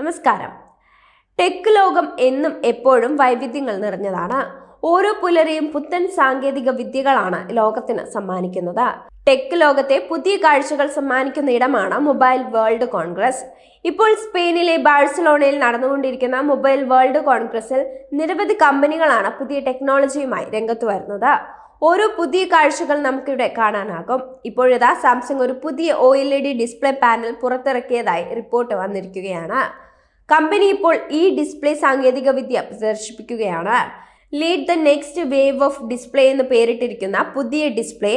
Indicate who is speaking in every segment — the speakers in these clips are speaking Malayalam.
Speaker 1: നമസ്കാരം. ടെക് ലോകം എന്നും എപ്പോഴും വൈവിധ്യങ്ങൾ നിറഞ്ഞതാണ്. ഓരോ പുലരെയും പുത്തൻ സാങ്കേതിക വിദ്യകളാണ് ലോകത്തിന് സമ്മാനിക്കുന്നത്. ടെക് ലോകത്തെ പുതിയ കാഴ്ചകൾ സമ്മാനിക്കുന്ന ഇടമാണ് മൊബൈൽ വേൾഡ് കോൺഗ്രസ്. ഇപ്പോൾ സ്പെയിനിലെ ബാഴ്സലോണയിൽ നടന്നുകൊണ്ടിരിക്കുന്ന മൊബൈൽ വേൾഡ് കോൺഗ്രസിൽ നിരവധി കമ്പനികളാണ് പുതിയ ടെക്നോളജിയുമായി രംഗത്ത് വരുന്നത്. ഓരോ പുതിയ കാഴ്ചകൾ നമുക്കിവിടെ കാണാനാകും. ഇപ്പോഴിതാ സാംസങ് ഒരു പുതിയ O L E D display panel പുറത്തിറക്കിയതായി report വന്നിരിക്കുകയാണ്. കമ്പനി ഇപ്പോൾ ഈ ഡിസ്പ്ലേ സാങ്കേതിക വിദ്യ പ്രദർശിപ്പിക്കുകയാണ്. Lead the next wave of display എന്ന് പേരിട്ടിരിക്കുന്ന പുതിയ ഡിസ്പ്ലേ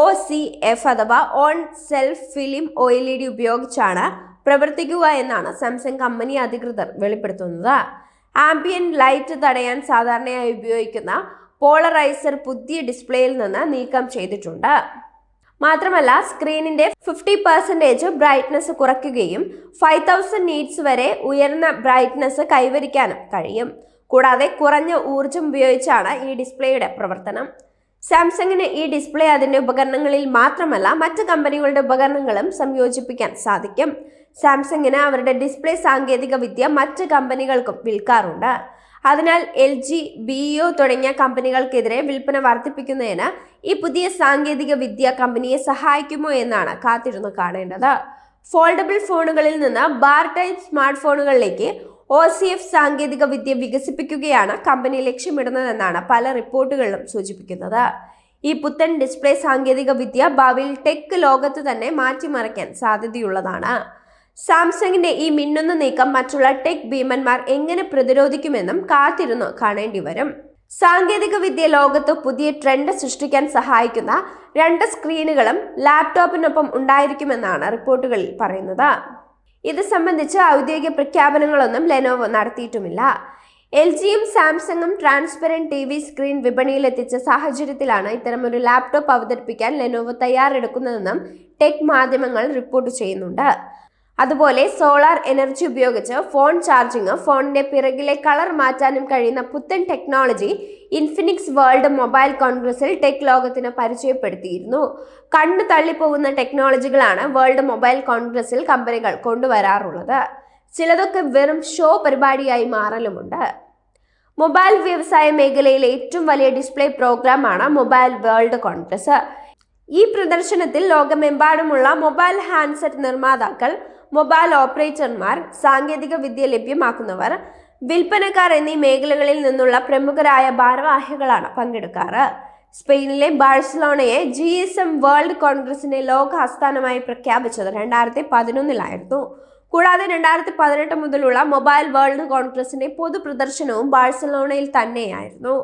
Speaker 1: ഒ സി എഫ് അഥവാ on self film O L E D ഉപയോഗിച്ചാണ് പ്രവർത്തിക്കുക എന്നാണ് സാംസങ് കമ്പനി അധികൃതർ വെളിപ്പെടുത്തുന്നത്. ആംബിയൻ ലൈറ്റ് തടയാൻ സാധാരണയായി ഉപയോഗിക്കുന്ന പോളറൈസർ പുതിയ ഡിസ്പ്ലേയിൽ നിന്ന് നീക്കം ചെയ്തിട്ടുണ്ട്. മാത്രമല്ല സ്ക്രീനിന്റെ ഫിഫ്റ്റി പെർസെന്റേജ് ബ്രൈറ്റ്നസ് കുറയ്ക്കുകയും ഫൈവ് തൗസൻഡ് നീറ്റ്സ് വരെ ഉയർന്ന ബ്രൈറ്റ്നസ് കൈവരിക്കാനും കഴിയും. കൂടാതെ കുറഞ്ഞ ഊർജം ഉപയോഗിച്ചാണ് ഈ ഡിസ്പ്ലേയുടെ പ്രവർത്തനം. സാംസങ്ങിന് ഈ ഡിസ്പ്ലേ അതിന്റെ ഉപകരണങ്ങളിൽ മാത്രമല്ല മറ്റ് കമ്പനികളുടെ ഉപകരണങ്ങളും സംയോജിപ്പിക്കാൻ സാധിക്കും. സാംസങ്ങിന് അവരുടെ ഡിസ്പ്ലേ സാങ്കേതിക വിദ്യ മറ്റ് കമ്പനികൾക്കും വിൽക്കാറുണ്ട്. അതിനാൽ എൽ ജി ബി ഒ തുടങ്ങിയ കമ്പനികൾക്കെതിരെ വിൽപ്പന വർദ്ധിപ്പിക്കുന്നതിന് ഈ പുതിയ സാങ്കേതിക വിദ്യ കമ്പനിയെ സഹായിക്കുമോ എന്നാണ് കാത്തിരുന്ന് കാണേണ്ടത്. ഫോൾഡബിൾ ഫോണുകളിൽ നിന്ന് ബാർ ടൈപ്പ് സ്മാർട്ട് ഫോണുകളിലേക്ക് ഒ സി എഫ് സാങ്കേതിക വിദ്യ വികസിപ്പിക്കുകയാണ് കമ്പനി ലക്ഷ്യമിടുന്നതെന്നാണ് പല റിപ്പോർട്ടുകളിലും സൂചിപ്പിക്കുന്നത്. ഈ പുത്തൻ ഡിസ്പ്ലേ സാങ്കേതിക വിദ്യ ഭാവിയിൽ ടെക് ലോകത്ത് തന്നെ മാറ്റിമറിക്കാൻ സാധ്യതയുള്ളതാണ്. സാംസങ്ങിന്റെ ഈ മിന്നുന്ന നീക്കം മറ്റുള്ള ടെക് ഭീമന്മാർ എങ്ങനെ പ്രതിരോധിക്കുമെന്നും കാത്തിരുന്നു കാണേണ്ടി വരും സാങ്കേതിക വിദ്യ ലോകത്ത് പുതിയ ട്രെൻഡ് സൃഷ്ടിക്കാൻ സഹായിക്കുന്ന രണ്ട് സ്ക്രീനുകളും ലാപ്ടോപ്പിനൊപ്പം ഉണ്ടായിരിക്കുമെന്നാണ് റിപ്പോർട്ടുകളിൽ പറയുന്നത്. ഇത് സംബന്ധിച്ച് ഔദ്യോഗിക പ്രഖ്യാപനങ്ങളൊന്നും ലെനോവോ നടത്തിയിട്ടുമില്ല. എൽ ജിയും സാംസങ്ങും ട്രാൻസ്പെറന്റ് ടി വി സ്ക്രീൻ വിപണിയിലെത്തിച്ച സാഹചര്യത്തിലാണ് ഇത്തരമൊരു ലാപ്ടോപ്പ് അവതരിപ്പിക്കാൻ ലെനോവോ തയ്യാറെടുക്കുന്നതെന്നും ടെക് മാധ്യമങ്ങൾ റിപ്പോർട്ട് ചെയ്യുന്നുണ്ട്. അതുപോലെ സോളാർ എനർജി ഉപയോഗിച്ച് ഫോൺ ചാർജിങ് ഫോണിന്റെ പിറകിലെ കളർ മാറ്റാനും കഴിയുന്ന പുത്തൻ ടെക്നോളജി ഇൻഫിനിക്സ് വേൾഡ് മൊബൈൽ കോൺഗ്രസിൽ ടെക് ലോകത്തിന് പരിചയപ്പെടുത്തിയിരുന്നു. കണ്ണു തള്ളിപ്പോകുന്ന ടെക്നോളജികളാണ് വേൾഡ് മൊബൈൽ കോൺഗ്രസിൽ കമ്പനികൾ കൊണ്ടുവരാറുള്ളത്. ചിലതൊക്കെ വെറും ഷോ പരിപാടിയായി മാറലുമുണ്ട്. മൊബൈൽ വ്യവസായ മേഖലയിലെ ഏറ്റവും വലിയ ഡിസ്പ്ലേ പ്രോഗ്രാമാണ് മൊബൈൽ വേൾഡ് കോൺഗ്രസ്. ഈ പ്രദർശനത്തിൽ ലോകമെമ്പാടുമുള്ള മൊബൈൽ ഹാൻഡ്സെറ്റ് നിർമ്മാതാക്കൾ മൊബൈൽ ഓപ്പറേറ്റർമാർ സാങ്കേതിക വിദ്യ ലഭ്യമാക്കുന്നവർ വിൽപ്പനക്കാർ എന്നീ മേഖലകളിൽ നിന്നുള്ള പ്രമുഖരായ ഭാരവാഹികളാണ് പങ്കെടുക്കാറ്. സ്പെയിനിലെ ബാഴ്സലോണയെ ജി എസ് എം വേൾഡ് കോൺഗ്രസിന്റെ ലോക ആസ്ഥാനമായി പ്രഖ്യാപിച്ചത് രണ്ടായിരത്തി പതിനൊന്നിലായിരുന്നു കൂടാതെ രണ്ടായിരത്തി പതിനെട്ട് മുതലുള്ള മൊബൈൽ വേൾഡ് കോൺഗ്രസിന്റെ പൊതു പ്രദർശനവും ബാഴ്സലോണയിൽ തന്നെയായിരുന്നു.